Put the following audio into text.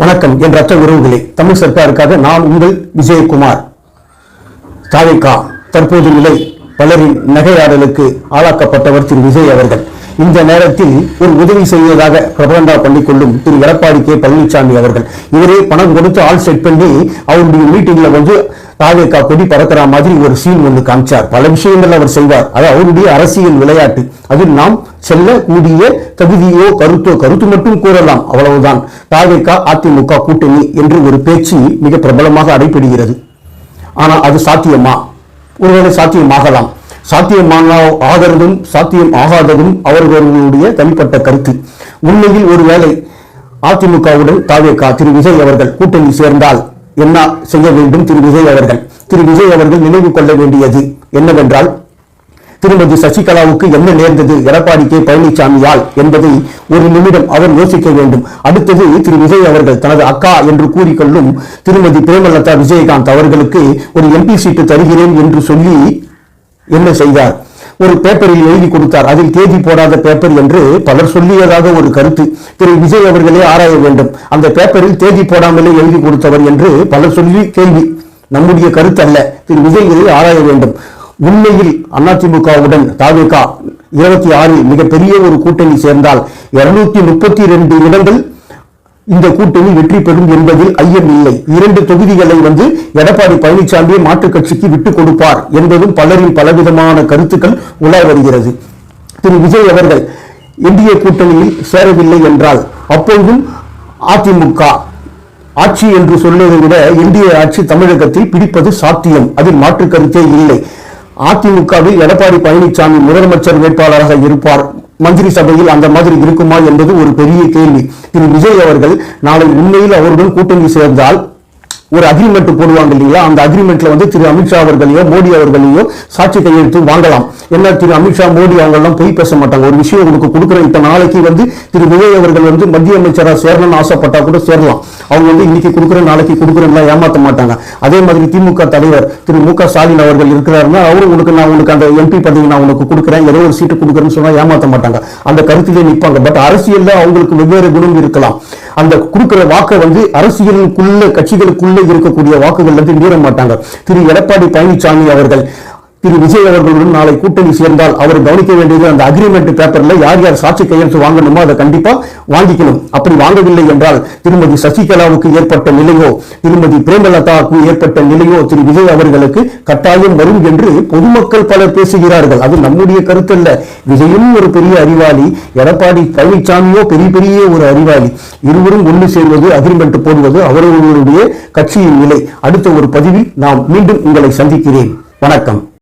வணக்கம் என் ரத்த உறவுகளே. தமிழ் சர்க்காருக்காக நான் உங்கள் விஜயகுமார். தாவிகா தற்போது நிலை பலரின் நகையாடலுக்கு ஆளாக்கப்பட்டவர் திரு விஜய் அவர்கள். இந்த நேரத்தில் ஒரு உதவி செய்வதாக பிரபலண்டா பண்ணிக்கொள்ளும் திரு எடப்பாடி கே பழனிசாமி அவர்கள். இவரே பணம் கொடுத்து ஆள் செட் பண்ணி அவருடைய மீட்டிங்ல வந்து தாவேக்கா கொடி பறக்கிற மாதிரி ஒரு சீன் ஒன்று காமிச்சார். பல விஷயங்கள் அவர் செய்வார். அது அவருடைய அரசியல் விளையாட்டு. அதில் நாம் செல்லக்கூடிய தகுதியோ கருத்தோ கருத்து மட்டும் கூறலாம். அவ்வளவுதான். தாவேக்கா அதிமுக கூட்டணி என்று ஒரு பேச்சு மிக பிரபலமாக அடைபடுகிறது. ஆனால் அது சாத்தியமா? ஒருவேளை சாத்தியமாகலாம். சாத்தியமான ஆகிறதும் சாத்தியம் ஆகாததும் அவர்களுடைய தனிப்பட்ட கருத்து. உண்மையில் ஒருவேளை அதிமுகவுடன் தாவேகா திரு விஜய் அவர்கள் கூட்டணி சேர்ந்தால் என்ன செய்ய வேண்டும் திரு விஜய் அவர்கள்? திரு விஜய் அவர்கள் நினைவு கொள்ள வேண்டியது என்னவென்றால் திருமதி சசிகலாவுக்கு என்ன நேர்ந்தது? எடப்பாடி கே. பழனிசாமியால் என்பதை ஒரு நிமிடம் அவர் யோசிக்க வேண்டும். அடுத்தது திரு விஜய் அவர்கள் தனது அக்கா என்று கூறிக்கொள்ளும் திருமதி பிரேமலதா விஜயகாந்த் அவர்களுக்கு ஒரு எம்பி சீட்டு தருகிறேன் என்று சொல்லி என்ன செய்தார்? ஒரு பேப்பரில் எழுதி கொடுத்தார். அதில் தேதி போடாத பேப்பர் என்று பலர் சொல்லியதாக ஒரு கருத்து. திரு. விஜய் அவர்களே ஆராய வேண்டும். அந்த பேப்பரில் தேதி போடாமலே எழுதி கொடுத்தவர் என்று பலர் சொல்லி கேள்வி. நம்முடைய கருத்து அல்ல. திரு. விஜய் இதை ஆராய வேண்டும். உண்மையில் அதிமுகவுடன் தாவேக இருபத்தி ஆறில் மிகப்பெரிய ஒரு கூட்டணி சேர்ந்தால் இருநூத்தி முப்பத்தி ரெண்டு இடங்கள் இந்த கூட்டணி வெற்றி பெறும் என்பதில் ஐயம் இல்லை. இரண்டு தொகுதிகளை வந்து எடப்பாடி பழனிசாமியை மாற்றுக் கட்சிக்கு விட்டுக் கொடுப்பார் என்பதும் பலரின் பலவிதமான கருத்துக்கள் உலா வருகிறது. திரு. விஜய் அவர்கள் இந்திய கூட்டணியில் சேரவில்லை என்றால் அப்பொழுதும் அதிமுக ஆட்சி என்று சொல்வதை விட இந்திய ஆட்சி தமிழகத்தில் பிடிப்பது சாத்தியம். அதில் மாற்று கருத்தே இல்லை. அதிமுகவில் எடப்பாடி பழனிசாமி முதலமைச்சர் வேட்பாளராக இருப்பார். மந்திரி சபையில் அந்த மாதிரி இருக்குமா என்பது ஒரு பெரிய கேள்வி. திரு. விஜய் அவர்கள் நாளை உண்மையில் அவருடன் கூட்டணி சேர்ந்தால் ஒரு அக்ரிமெண்ட் போடுவாங்க இல்லையா அந்த அக்ரிமெண்ட்ல வந்து திரு அமித்ஷா அவர்களையோ மோடி அவர்களையோ சாட்சி கையெழுத்து வாங்கலாம். என்ன திரு அமித்ஷா மோடி அவங்க எல்லாம் பொய் பேச மாட்டாங்க. ஒரு விஷயம் உங்களுக்கு கொடுக்குற இப்ப நாளைக்கு வந்து திரு விஜய் அவர்கள் வந்து மத்திய அமைச்சரா சேரணும்னு ஆசைப்பட்டா கூட சேரலாம். அவங்க வந்து இன்னைக்கு கொடுக்குற நாளைக்கு கொடுக்குறேன் ஏமாத்த மாட்டாங்க. அதே மாதிரி திமுக தலைவர் திரு மு க ஸ்டாலின் அவர்கள் இருக்கிறாருன்னா அவரும் உனக்கு நான் உனக்கு அந்த எம்பி பதவி நான் உனக்கு கொடுக்குறேன். ஏதோ ஒரு சீட்டு கொடுக்குறேன்னு சொன்னா ஏமாத்த மாட்டாங்க. அந்த கருத்திலே நிற்பாங்க பட் அரசியல்ல அவங்களுக்கு வெவ்வேறு குணம் இருக்கலாம். அந்த கொடுக்கிற வாக்கை வந்து அரசியலுக்குள்ள கட்சிகளுக்குள்ள இருக்கக்கூடிய வாக்குகள் வந்து மீற மாட்டாங்க. திரு எடப்பாடி பழனிசாமி அவர்கள் திரு விஜய் அவர்களுடன் நாளை கூட்டணி சேர்ந்தால் அவர் கவனிக்க வேண்டியது அந்த அக்ரிமெண்ட் பேப்பர்ல யார் யார் சாட்சி கையெழுத்து வாங்கணுமோ அதை கண்டிப்பா வாங்கிக்கணும். அப்படி வாங்கவில்லை என்றால் திருமதி சசிகலாவுக்கு ஏற்பட்ட நிலையோ திருமதி பிரேமலதாவுக்கு ஏற்பட்ட நிலையோ திரு விஜய் அவர்களுக்கு கட்டாயம் வரும் என்று பொதுமக்கள் பலர் பேசுகிறார்கள். அது நம்முடைய கருத்தல்ல. விஜயும் ஒரு பெரிய அறிவாளி எடப்பாடி பழனிசாமியோ பெரிய பெரிய ஒரு அறிவாளி. இருவரும் ஒன்று சேர்வது அக்ரிமெண்ட் போடுவது அவர்களுடைய கட்சியின் நிலை. அடுத்த ஒரு பதிவில் நாம் மீண்டும் உங்களை சந்திக்கிறேன். வணக்கம்.